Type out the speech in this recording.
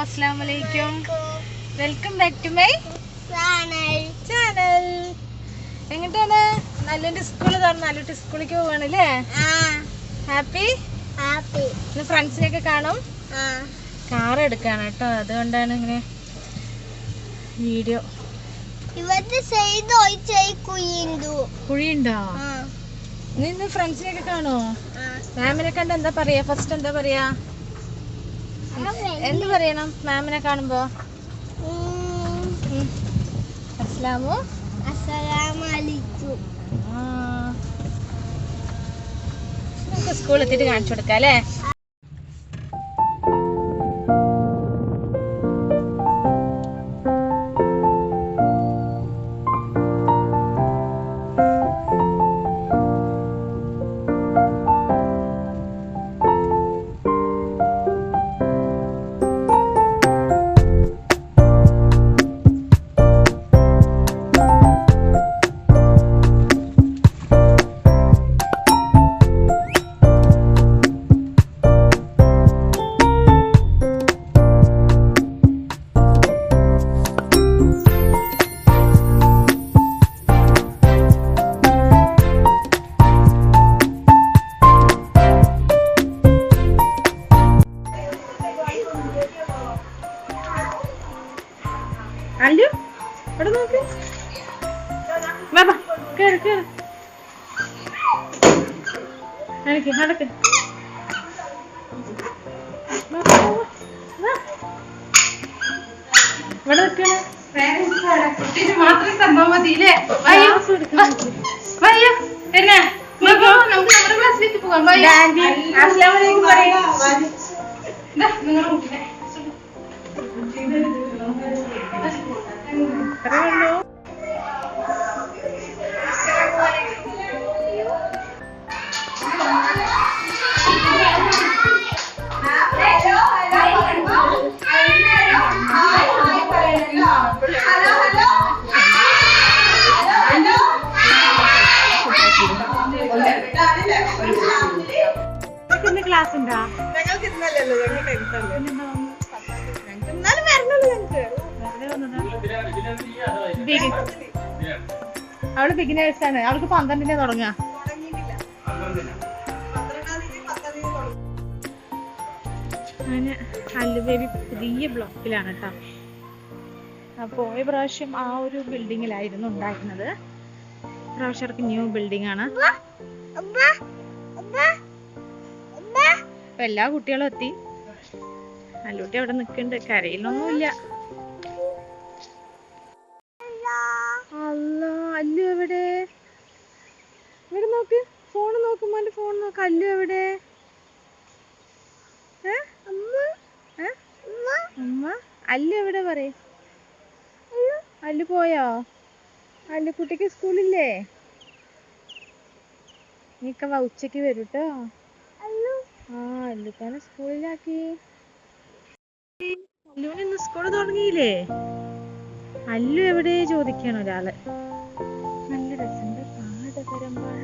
അസ്സാം വലൈക്കും welcome back to my channel എങ്ങോട്ടാണ്? നല്ലൊരു സ്കൂൾ കാണും നല്ലൊരു സ്കൂളിലേക്ക് പോവാണ് അല്ലേ? ഹാപ്പി ഹാപ്പി ഇന്ന് ഫ്രണ്ട്സിനെയൊക്കെ കാണും. കാർ എടുക്കാണ് കേട്ടോ അതുകൊണ്ടാണ് ഇങ്ങനെ വീഡിയോ കുഴിയുണ്ടോ. നീ ഇന്ന് ഫ്രണ്ട്സിനെയൊക്കെ കാണോ മാമിനെ കണ്ട് എന്താ പറയാ? ഫസ്റ്റ് എന്താ പറയാ? എന്ത് പറയണം? മാമിനെ കാണുമ്പോ? സ്കൂളിൽ എത്തിയിട്ട് കാണിച്ചു കൊടുക്കാം അല്ലു? കേറ് കേറ്. നടക്ക്. നടക്ക്. ഇവിടെ നിൽക്കണ. മാത്രം സംഭവം മതിയില്ലേ? എടുക്കാൻ വയ്യോ. എന്നാ? നമുക്ക് നമ്മുടെ ക്ലാസ്സിലേക്ക് പോകാം. വയ്യോ. ഡാൻഡി അസ്സലാമു അലൈക്കും പറയും. അത്രേ ഉള്ളൂ. ഇന്ന് ക്ലാസ് ഉണ്ടോ ഞങ്ങൾക്ക് ഇന്നല്ലല്ലോ ഞങ്ങൾ ടെൻത്തല്ലേ ഞങ്ങൾക്ക് എന്നാലും വരണല്ലോ ഞങ്ങൾക്ക്. ബിഗി- അവൾ ബിഗിനേഴ്സ് ആണ്. അവൾക്ക് പന്ത്രണ്ടിനെ തുടങ്ങാ അങ്ങനെ അല്ലു ബേബി പുതിയ ബ്ലോക്കിലാണ് കേട്ടോ അപ്പോൾ ഈ പ്രാവശ്യം ആ ഒരു ബിൽഡിങ്ങിലായിരുന്നു ഉണ്ടായിരുന്നത്. പ്രാവശ്യം ന്യൂ ബിൽഡിംഗ് ആണ്. അപ്പൊ എല്ലാ കുട്ടികളും എത്തി. അല്ലൂട്ടി അവിടെ നിൽക്കുന്നുണ്ട്. കരയിലൊന്നുമില്ല. അല്ല അല്ലു എവിടെ? ഇവിടെ നോക്ക്. ഫോൺ നോക്കുമ്പോ ഫോൺ നോക്ക്. അല്ലു എവിടെ? അമ്മ? അല്ലു എവിടെ പറയും? അല്ലു പോയോ? അല്ലു കുട്ടിക്ക് സ്കൂളില്ലേ? നീക്കവ ഉച്ചയ്ക്ക് വരും കേട്ടോ ആ അല്ലുക്കാനെ സ്കൂളിലാക്കി. അല്ലുവിന് ഇന്ന് സ്കൂൾ തുടങ്ങിയില്ലേ? അല്ലു എവിടെ ചോദിക്കണം ഒരാൾ? നല്ല രസണ്ട് പാടകരം പാട